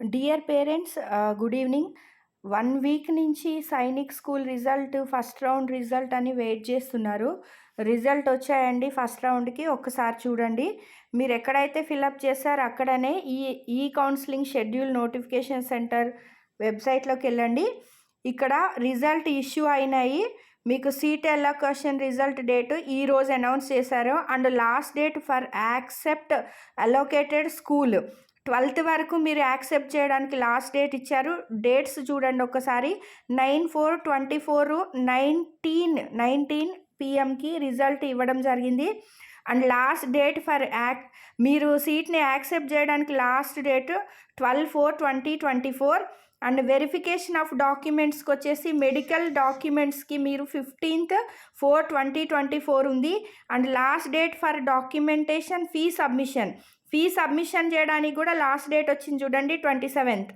Dear parents good evening one week నుంచి Sainik school result first round result అని wait చేస్తున్నారు. Result వచ్చాయండి first రౌండ్కి ఒక్కసారి చూడండి. మీరు ఎక్కడైతే ఫిలప్ చేశారో అక్కడనే ఈ ఈ కౌన్సిలింగ్ షెడ్యూల్ నోటిఫికేషన్ సెంటర్ వెబ్సైట్లోకి వెళ్ళండి. ఇక్కడ రిజల్ట్ ఇష్యూ అయినాయి. మీకు సీట్ క్వశ్చన్ రిజల్ట్ డేట్ ఈ రోజు అనౌన్స్ చేశారు and last date for accept allocated school. Twelfth వరకు మీరు యాక్సెప్ట్ చేయడానికి లాస్ట్ డేట్ ఇచ్చారు. డేట్స్ చూడండి ఒకసారి nine four twenty four nineteen nineteen పిఎంకి result ఇవ్వడం జరిగింది. అండ్ లాస్ట్ డేట్ ఫర్ యాక్ మీరు సీట్ని యాక్సెప్ట్ చేయడానికి last date twelve four twenty twenty four and verification of డాక్యుమెంట్స్కి వచ్చేసి మెడికల్ డాక్యుమెంట్స్కి మీరు fifteenth four twenty twenty four ఉంది. And last date for documentation fee submission. Fee submission చేయడానికి కూడా లాస్ట్ డేట్ వచ్చింది చూడండి ట్వంటీ సెవెంత్.